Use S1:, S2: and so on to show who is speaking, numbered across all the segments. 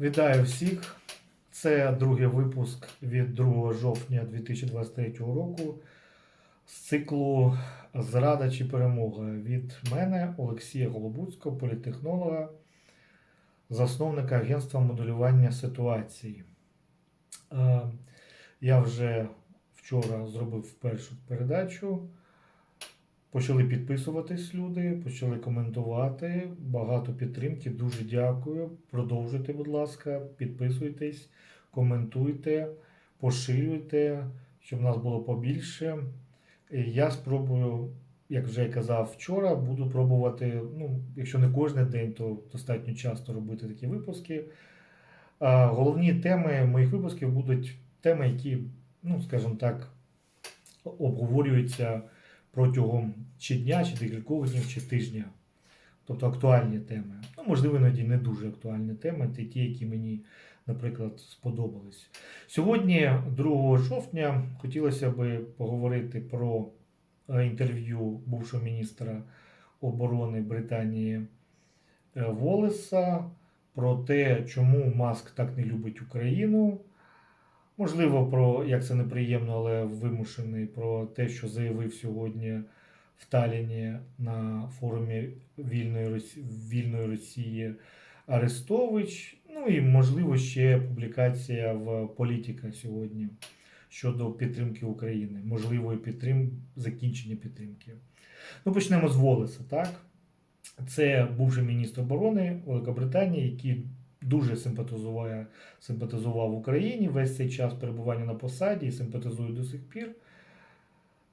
S1: Вітаю всіх! Це другий випуск від 2 жовтня 2023 року з циклу Зрада чи перемога від мене, Олексія Голобуцького, політехнолога, засновника агентства моделювання ситуацій. Е, Я вже вчора зробив першу передачу. Почали підписуватись люди, почали коментувати. Багато підтримки. Дуже дякую. Продовжуйте, будь ласка, підписуйтесь, коментуйте, поширюйте, щоб нас було побільше. І Я спробую, як вже казав вчора, буду пробувати, ну, якщо не кожен день, то достатньо часто робити такі випуски. Головні теми моїх випусків будуть теми, які, ну, скажімо так, обговорюються протягом чи дня, чи декількох днів, чи тижня. Тобто актуальні теми. Ну, можливо, іноді не дуже актуальні теми, це ті, які мені, наприклад, сподобались. Сьогодні, 2 жовтня, хотілося б поговорити про е, інтерв'ю бувшого міністра оборони Британії е, Волеса, про те, чому Маск так не любить Україну. Можливо, про як це неприємно, але вимушений про те, що заявив сьогодні в Таліні на форумі Вільної Росії, Вільної Росії Арестович. Ну і можливо ще публікація в Політіка сьогодні щодо підтримки України, можливої підтрим... закінчення підтримки. Ну, почнемо з Волеса, так? Це бувший міністр оборони Великобританії, який дуже симпатизував, симпатизував Україні весь цей час перебування на посаді і симпатизує до сих пір.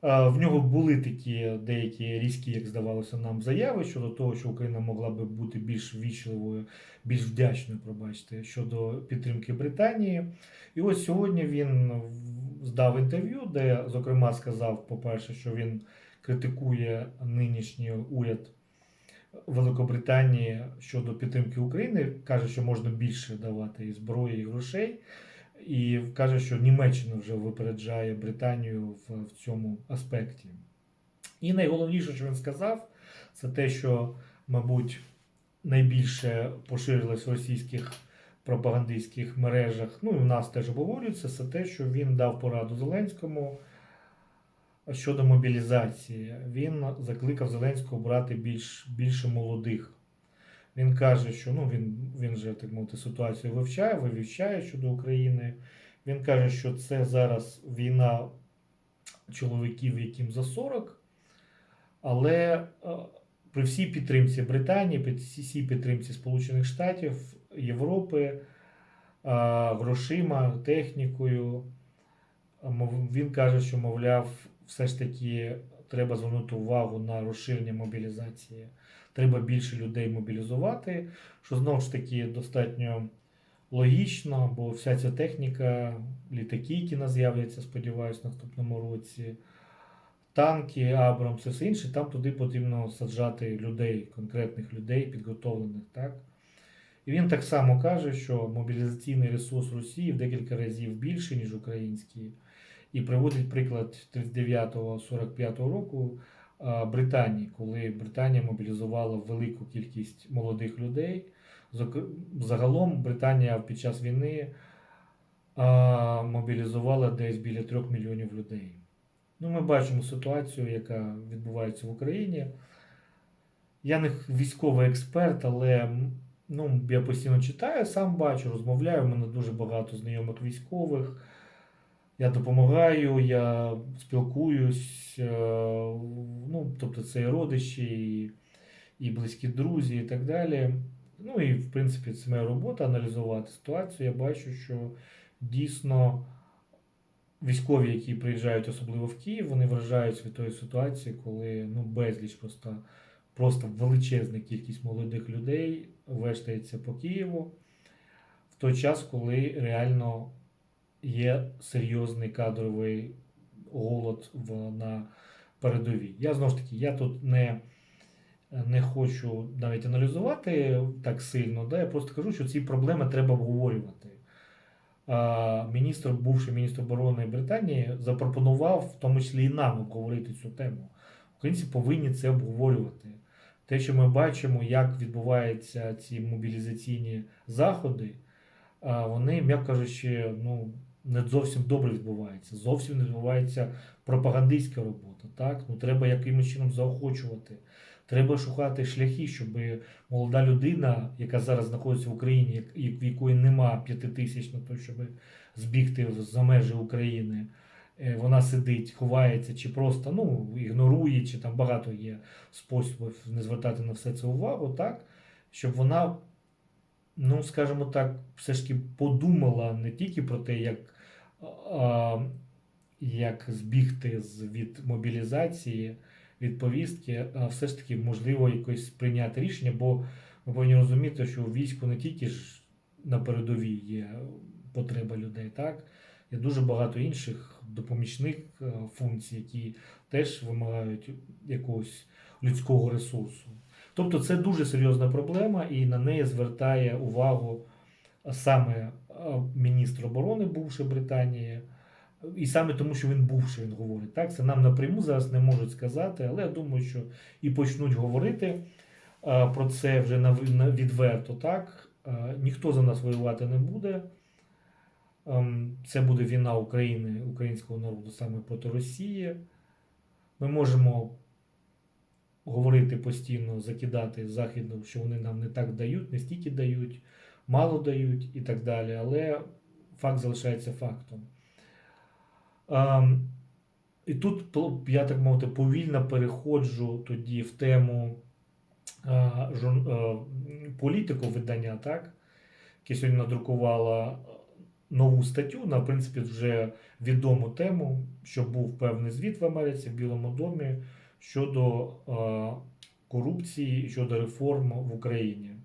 S1: А, В нього були такі деякі різкі, як здавалося нам, заяви щодо того, що Україна могла би бути більш вічливою, більш вдячною, пробачте, щодо підтримки Британії. І ось сьогодні він здав інтерв'ю, де, зокрема, сказав, по-перше, що він критикує нинішній уряд Великобританії щодо підтримки України, каже, що можна більше давати і зброї, і грошей, і каже, що Німеччина вже випереджає Британію в, в цьому аспекті. І найголовніше, що він сказав, це те, що, мабуть, найбільше поширилось в російських пропагандистських мережах, ну і в нас теж обговорюється, це те, що він дав пораду Зеленському. Щодо мобілізації, він закликав Зеленського брати більш, більше молодих. Він каже, що ну, він він же так мовити, ситуацію вивчає, вивчає щодо України. Він каже, що це зараз війна чоловіків, яким за 40. Але при всій підтримці Британії, при всій підтримці Сполучених Штатів, Європи, грошима, технікою, він каже, що, мовляв, все ж таки треба звернути увагу на розширення мобілізації. Треба більше людей мобілізувати, що знову ж таки достатньо логічно, бо вся ця техніка, літаки, які нас з'являться, сподіваюся, наступному році, танки, Абрам, це все інше, там туди потрібно саджати людей, конкретних людей, підготовлених. так? І він так само каже, що мобілізаційний ресурс Росії в декілька разів більший, ніж український. І приводить приклад 39-45 року Британії, коли Британія мобілізувала велику кількість молодих людей. Загалом Британія під час війни мобілізувала десь біля 3 мільйонів людей. Ну, Ми бачимо ситуацію, яка відбувається в Україні. Я не військовий експерт, але ну, я постійно читаю, сам бачу, розмовляю. У мене дуже багато знайомих військових. Я допомагаю, я спілкуюсь, е, ну, тобто це і родичі, і, і близькі друзі, і так далі. Ну і в принципі це моя робота аналізувати ситуацію. Я бачу, що дійсно військові, які приїжджають особливо в Київ, вони вражаються від тої ситуації, коли ну, безліч просто просто величезна кількість молодих людей вештається по Києву в той час, коли реально є серйозний кадровий голод на передовій. Я знову ж таки, я тут не не хочу навіть аналізувати так сильно, да, я просто кажу, що ці проблеми треба обговорювати. Міністр, бувший міністр оборони Британії, запропонував в тому числі і нам обговорити цю тему. Українці повинні це обговорювати. Те, що ми бачимо, як відбуваються ці мобілізаційні заходи. вони, м'яко кажучи, ну, не зовсім добре відбуваються. Зовсім не відбувається пропагандистська робота. Так? Ну, треба якимось чином заохочувати. Треба шукати шляхи, щоб молода людина, яка зараз знаходиться в Україні, в якої нема п'яти тисяч на те, щоб збігти за межі України, е, вона сидить, ховається, чи просто ну, ігнорує, чи там багато є способів не звертати на все це увагу, так? щоб вона, ну, скажімо так, все ж таки подумала не тільки про те, як, як збігти від мобілізації, від повістки, все ж таки можливо якось прийняти рішення, бо ми повинні розуміти, що у війську не тільки ж на передовій є потреба людей, так? Є дуже багато інших допомічних е, функцій, які теж вимагають якогось людського ресурсу. Тобто це дуже серйозна проблема, і на неї звертає увагу саме е, міністр оборони, бувший Британії, і саме тому, що він бувший, він говорить. Так, це нам напряму зараз не можуть сказати, але я думаю, що і почнуть говорити е, про це вже відверто. Так, Е, ніхто за нас воювати не буде. Ем, Це буде війна України, українського народу саме проти Росії. Ми можемо говорити постійно, закидати західну, що вони нам не так дають, не стільки дають, мало дають і так далі. Але факт залишається фактом. Ем, І тут, я так мовити, повільно переходжу тоді в тему е, е, політику видання, так? яке сьогодні надрукувала нову статтю на в принципі вже відому тему, що був певний звіт в Америці в Білому домі щодо е, корупції щодо реформ в Україні.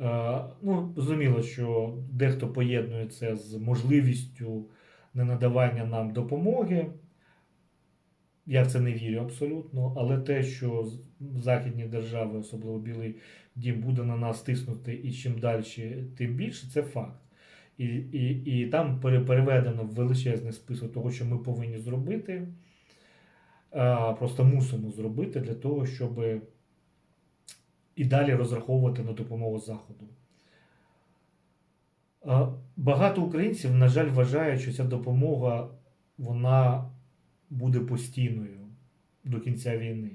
S1: Е, ну, зрозуміло, що дехто поєднує це з можливістю ненадавання нам допомоги. Я в це не вірю абсолютно, але те, що західні держави, особливо Білий Дім, буде на нас тиснути і чим далі, тим більше, це факт. І, і, і там переведено величезний список того, що ми повинні зробити, просто мусимо зробити для того, щоб і далі розраховувати на допомогу Заходу. Багато українців, на жаль, вважають, що ця допомога вона буде постійною до кінця війни.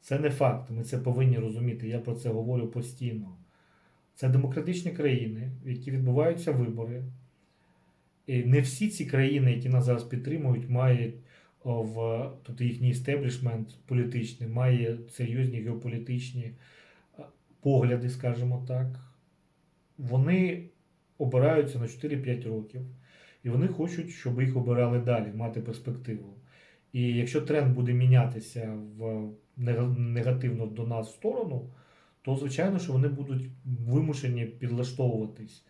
S1: Це не факт, ми це повинні розуміти. Я про це говорю постійно. Це демократичні країни, в які відбуваються вибори. І не всі ці країни, які нас зараз підтримують, мають в, тобто їхній істеблішмент політичний, має серйозні геополітичні погляди, скажімо так. Вони обираються на 4-5 років, і вони хочуть, щоб їх обирали далі, мати перспективу. І якщо тренд буде мінятися в негативно до нас сторону, то звичайно, що вони будуть вимушені підлаштовуватись.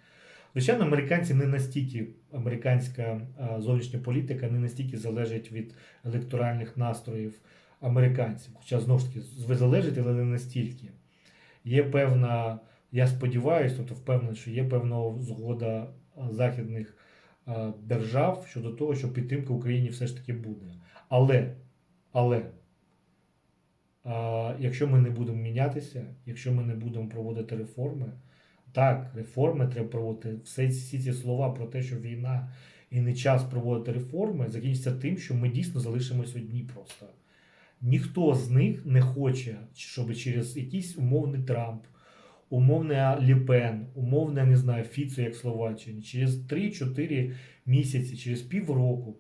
S1: Звичайно, американці не настільки, американська зовнішня політика не настільки залежить від електоральних настроїв американців. Хоча знову ж таки ви залежите, але не настільки. Є певна, я сподіваюся, тобто впевнений, що є певна згода західних держав щодо того, що підтримка Україні все ж таки буде. Але, але якщо ми не будемо мінятися, якщо ми не будемо проводити реформи, так, реформи треба проводити. Все, всі ці слова про те, що війна і не час проводити реформи, закінчиться тим, що ми дійсно залишимось одні просто. Ніхто з них не хоче, щоб через якийсь умовний Трамп, умовний Ліпен, умовний, не знаю, Фіцо, як Словаччині, через 3-4 місяці, через півроку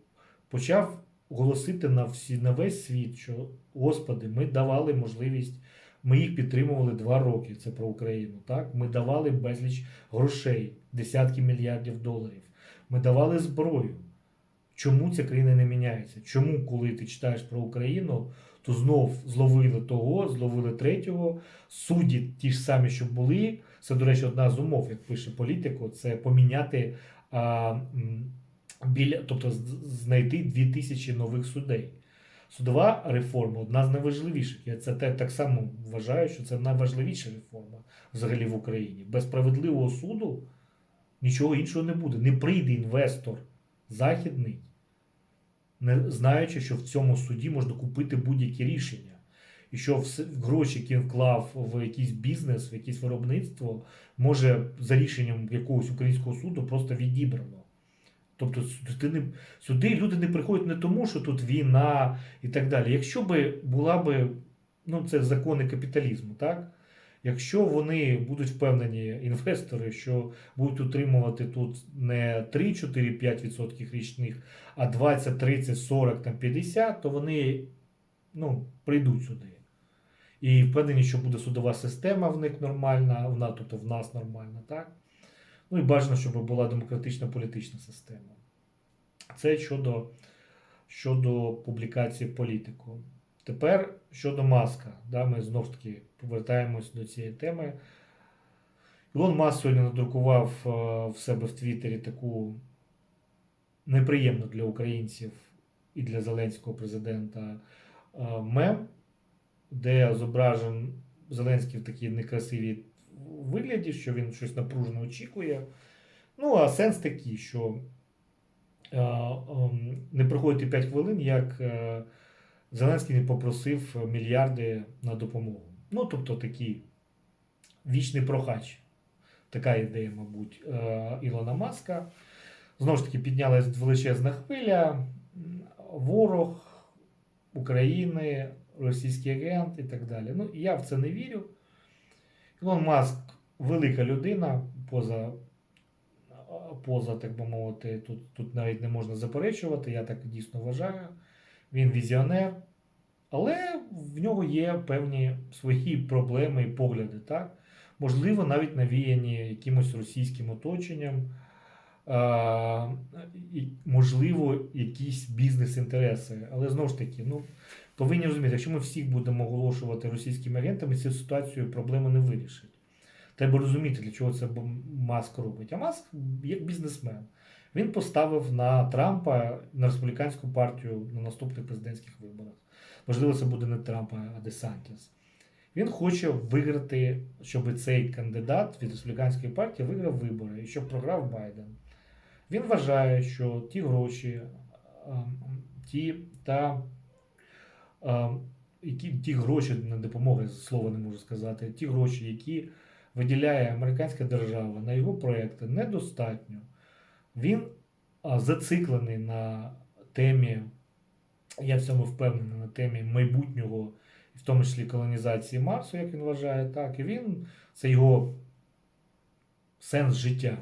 S1: почав оголосити на всі на весь світ, що Господи, ми давали можливість, ми їх підтримували два роки. Це про Україну. Так, ми давали безліч грошей, десятки мільярдів доларів. Ми давали зброю. Чому ця країна не міняється? Чому, коли ти читаєш про Україну, то знов зловили того, зловили третього. Судді ті ж самі, що були. Це, до речі, одна з умов, як пише політику, це поміняти а, біля, тобто знайти 2000 нових судей. Судова реформа одна з найважливіших. Я це так само вважаю, що це найважливіша реформа взагалі в Україні. Без справедливого суду нічого іншого не буде. Не прийде інвестор західний, не знаючи, що в цьому суді можна купити будь-які рішення. І що гроші, які вклав в якийсь бізнес, в якесь виробництво, може за рішенням якогось українського суду просто відібрано. Тобто сюди, не, сюди люди не приходять не тому, що тут війна і так далі. Якщо би була би, ну це закони капіталізму, так? Якщо вони будуть впевнені, інвестори, що будуть утримувати тут не 3, 4, 5% річних, а 20, 30, 40, там 50, то вони ну, прийдуть сюди. І впевнені, що буде судова система в них нормальна, в нас, тобто в нас нормальна, так? Ну і бажано, щоб була демократична політична система. Це щодо, щодо публікації політику. Тепер щодо маска, да, ми знов таки повертаємось до цієї теми. Ілон Маск сьогодні надрукував е, в себе в Твіттері таку неприємну для українців і для Зеленського президента е, мем, де зображен Зеленський в такій некрасивій вигляді, що він щось напружено очікує. Ну, а сенс такий, що е, ем, не проходить і 5 хвилин, як Зеленський не попросив мільярди на допомогу. Ну, тобто такий вічний прохач. Така ідея, мабуть, е, Ілона Маска. Знову ж таки, піднялась величезна хвиля, ворог України, російський агент і так далі. Ну, я в це не вірю. Ілон Маск велика людина, поза, поза так би мовити, тут, тут навіть не можна заперечувати, я так дійсно вважаю. Він візіонер, але в нього є певні свої проблеми і погляди. Так? Можливо, навіть навіяні якимось російським оточенням, а, можливо, якісь бізнес-інтереси. Але знову ж таки, ну, повинні розуміти, якщо ми всіх будемо оголошувати російськими агентами, цю ситуацію проблему не вирішить. Треба розуміти, для чого це Маск робить. А Маск як бізнесмен. Він поставив на Трампа на республіканську партію на наступних президентських виборах. Можливо, це буде не Трампа, а Десантіс. Він хоче виграти, щоб цей кандидат від республіканської партії виграв вибори і щоб програв Байден. Він вважає, що ті гроші, ті та які ті гроші на допомоги, слова не можу сказати, ті гроші, які виділяє американська держава на його проекти, недостатньо. Він зациклений на темі, я в цьому впевнений, на темі майбутнього, в тому числі колонізації Марсу, як він вважає, так, і він це його сенс життя.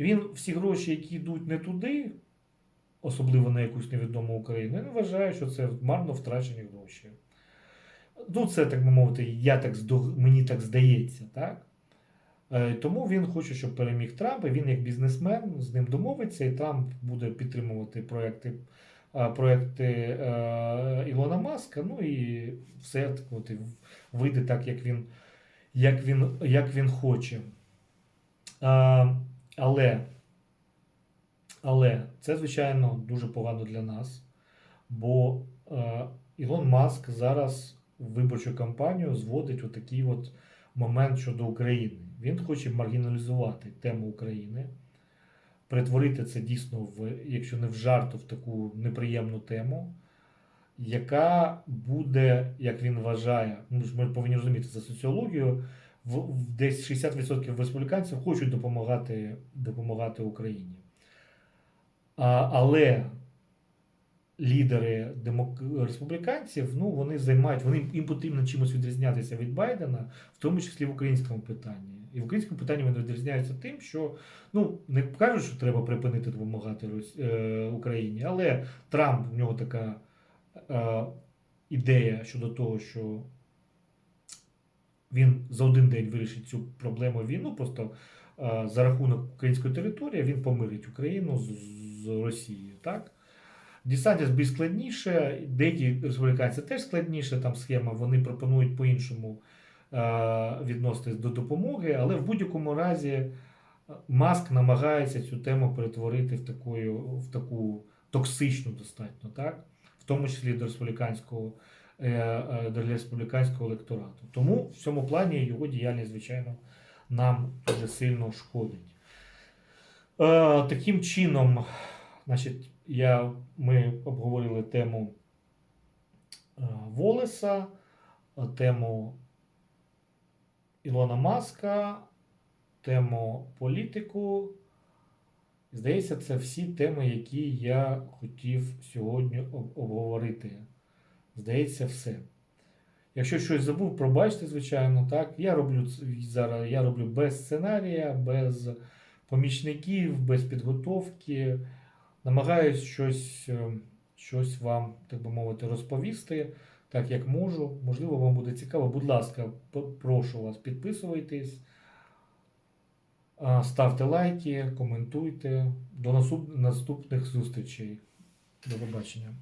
S1: Він всі гроші, які йдуть не туди, особливо на якусь невідому Україну, він вважає, що це марно втрачені гроші. Ну, це так би мовити, я так мені так здається, так? Е, Тому він хоче, щоб переміг Трамп, і він як бізнесмен з ним домовиться, і Трамп буде підтримувати проекти проекти е, Ілона Маска. Ну і все от, і вийде так, як він як він, як він хоче. А, Але але це, звичайно, дуже погано для нас, бо е, Ілон Маск зараз виборчу кампанію зводить у такий от момент щодо України. Він хоче маргіналізувати тему України, перетворити це дійсно в, якщо не в жарт, то в таку неприємну тему, яка буде, як він вважає, ну, ми повинні розуміти за соціологію, в, десь 60% республіканців хочуть допомагати, допомагати Україні. А, Але лідери демок... республіканців, ну вони займають, вони їм потрібно чимось відрізнятися від Байдена, в тому числі в українському питанні. І в українському питанні вони відрізняються тим, що ну не кажуть, що треба припинити допомагати е, Україні, але Трамп в нього така е, ідея щодо того, що він за один день вирішить цю проблему війну, просто е, за рахунок української території він помирить Україну з, з Росією. так? Десантіс більш складніше, деякі республіканці теж складніше, там схема, вони пропонують по-іншому відноситись до допомоги, але в будь-якому разі Маск намагається цю тему перетворити в таку, в таку токсичну достатньо, так? в тому числі до республіканського, е, е, до республіканського електорату. Тому в цьому плані його діяльність, звичайно, нам дуже сильно шкодить. Таким чином, значить, я, ми обговорили тему е, Волеса, е, тему Ілона Маска, тему політику. Здається, це всі теми, які я хотів сьогодні обговорити. Здається, все. Якщо щось забув, пробачте, звичайно, так. Я роблю зараз я роблю без сценарія, без помічників, без підготовки. Намагаюсь щось, е, щось вам, так би мовити, розповісти, так як можу. Можливо, вам буде цікаво. Будь ласка, прошу вас, підписуйтесь, ставте лайки, коментуйте. До наступних зустрічей. До побачення.